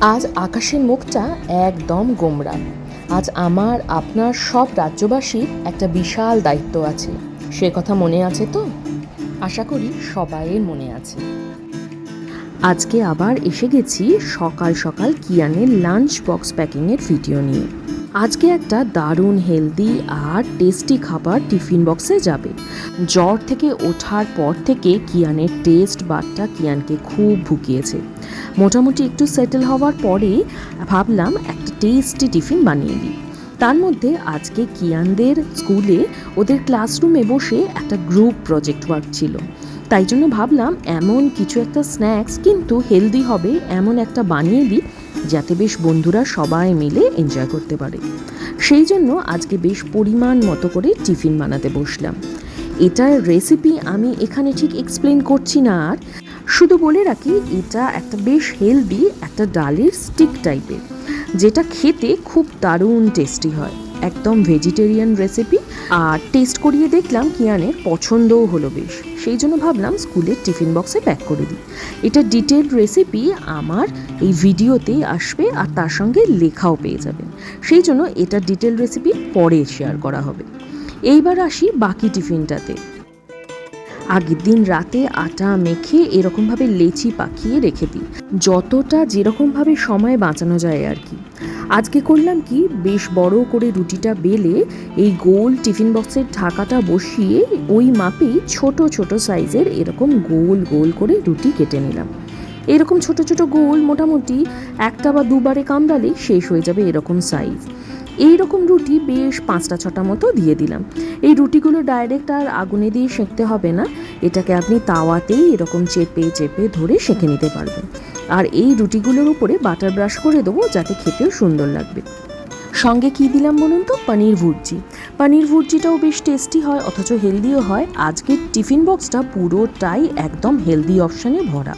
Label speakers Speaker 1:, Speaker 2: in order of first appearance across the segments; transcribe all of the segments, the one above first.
Speaker 1: আজ আকাশের মুখটা একদম গোমরা। আজ আমার, আপনার সব রাজ্যবাসীর একটা বিশাল দায়িত্ব আছে। সে কথা মনে আছে তো? আশা করি সবাইয়ের মনে আছে। আজকে আবার এসে গেছি সকাল সকাল কিয়ানের লাঞ্চ বক্স প্যাকিংয়ের ভিডিও নিয়ে। আজকে একটা দারুণ হেলদি আর টেস্টি খাবার টিফিন বক্সে যাবে। জ্বর থেকে ওঠার পর থেকে কিয়ানের টেস্ট বারটা কিয়ানকে খুব ভুকিয়েছে। মোটামুটি একটু সেটেল হওয়ার পরে ভাবলাম একটা টেস্টি টিফিন বানিয়ে দিই তার মধ্যে আজকে কিয়ানদের স্কুলে ওদের ক্লাসরুমে বসে একটা গ্রুপ প্রজেক্ট ওয়ার্ক ছিল। তাই জন্য ভাবলাম এমন কিছু একটা স্ন্যাক্স কিন্তু হেলদি হবে, এমন একটা বানিয়ে দিই যাতে বেশ বন্ধুরা সবাই মিলে এনজয় করতে পারে। সেই জন্য আজকে বেশ পরিমাণ মতো করে টিফিন বানাতে বসলাম। এটার রেসিপি আমি এখানে ঠিক এক্সপ্লেন করছি না আর। শুধু বলে রাখি, এটা একটা বেশ হেলদি একটা ডালের স্টিক টাইপের যেটা খেতে খুব দারুণ টেস্টি হয়। একদম ভেজিটেরিয়ান রেসিপি আর টেস্ট করিয়ে দেখলাম কিয়ানের পছন্দও হলো বেশ। সেই জন্য ভাবলাম স্কুলের টিফিন বক্সে প্যাক করে দিই। এটা ডিটেল রেসিপি আমার এই ভিডিওতে আসবে, আর তার সঙ্গে লেখাও পেয়ে যাবেন সেই জন্য এটা ডিটেল রেসিপি পরে শেয়ার করা হবে। এইবার আসি বাকি টিফিনটাতে। আগের দিন রাতে আটা মেখে এরকমভাবে লেচি পাকিয়ে রেখে দিই। যতটা যেরকমভাবে সময় বাঁচানো যায় আর কি। আজকে করলাম কি, বেশ বড় করে রুটিটা বেলে এই গোল টিফিন বক্সের ঢাকাটা বসিয়ে ওই মাপেই ছোট ছোট সাইজের এরকম গোল গোল করে রুটি কেটে নিলাম। এরকম ছোট ছোট গোল মোটামুটি একটা বা দুবারে কামড়ালেই শেষ হয়ে যাবে এরকম সাইজ। এই রকম রুটি বেশ পাঁচটা ছটা মতো দিয়ে দিলাম। এই রুটিগুলো ডাইরেক্ট আর আগুনে দিয়ে সেঁকতে হবে না। এটাকে আপনি তাওয়াতেই এরকম চেপে চেপে ধরে সেঁকে নিতে পারবেন। আর এই রুটিগুলোর উপরে বাটার ব্রাশ করে দেবো যাতে খেতেও সুন্দর লাগবে। সঙ্গে কি দিলাম বলুন তো? পনির ভুর্জি। পনির ভুর্জিটাও বেশ টেস্টি হয়, অথচ হেলদিও হয়। আজকের টিফিন বক্সটা পুরোটাই একদম হেলদি অপশানে ভরা।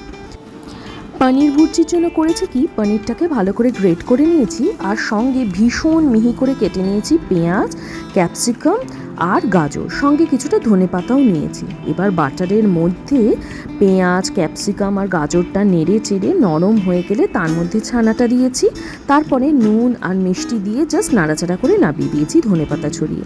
Speaker 1: পনির ভুর্জির জন্য করেছি কি? পনিরটাকে ভালো করে গ্রেট করে নিয়েছি আর সঙ্গে ভীষণ মিহি করে কেটে নিয়েছি পেঁয়াজ, ক্যাপসিকাম আর গাজর। সঙ্গে কিছুটা ধনে পাতাও নিয়েছি। এবার বাটারের মধ্যে পেঁয়াজ, ক্যাপসিকাম আর গাজরটা নেড়ে চেড়ে নরম হয়ে গেলে তার মধ্যে ছানাটা দিয়েছি। তারপরে নুন আর মিষ্টি দিয়ে জাস্ট নাড়াচাড়া করে নাবিয়ে দিয়েছি ধনে পাতা ছড়িয়ে।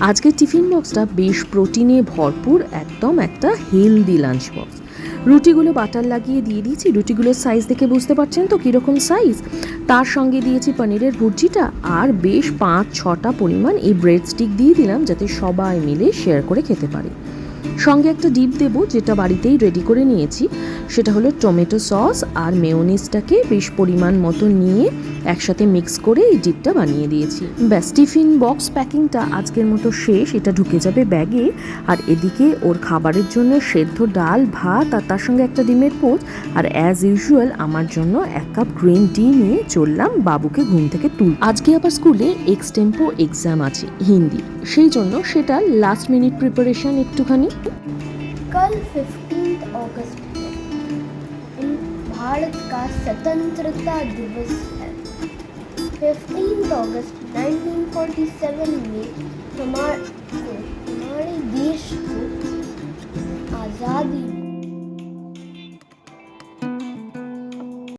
Speaker 1: আজকের টিফিন বক্সটা বেশ প্রোটিনে ভরপুর, একদম একটা হেলদি লাঞ্চ বক্স রুটিগুলো বাটার লাগিয়ে দিয়ে দিয়েছি। রুটিগুলোর সাইজ দেখে বুঝতে পারছেন তো কীরকম সাইজ তার সঙ্গে দিয়েছি পনিরের ভুর্জিটা আর বেশ পাঁচ ছটা পরিমাণ এই ব্রেড স্টিক দিয়ে দিলাম যাতে সবাই মিলে শেয়ার করে খেতে পারে। সঙ্গে একটা ডিপ দেবো যেটা বাড়িতেই রেডি করে নিয়েছি। সেটা হলো টমেটো সস আর মেয়োনিজটাকে বেশ পরিমাণ মতো নিয়ে একসাথে মিক্স করে এই ডিপটা বানিয়ে দিয়েছি। ব্যাস, টিফিন বক্স প্যাকিংটা আজকের মতো শেষ। এটা ঢুকে যাবে ব্যাগে আর এদিকে ওর খাবারের জন্য সেদ্ধ ডাল, ভাত আর তার সঙ্গে একটা ডিমের পোচ। আর অ্যাজ ইউজুয়াল আমার জন্য এক কাপ গ্রিন টি নিয়ে চললাম বাবুকে ঘুম থেকে তুল আজকে আবার স্কুলে এক্সটেম্পো এক্সাম আছে, হিন্দি। সেই জন্য সেটা লাস্ট মিনিট প্রিপারেশন একটুখানি।
Speaker 2: कल 15 अगस्त भारत का स्वतंत्रता दिवस है। 15 अगस्त 1947 में हमारे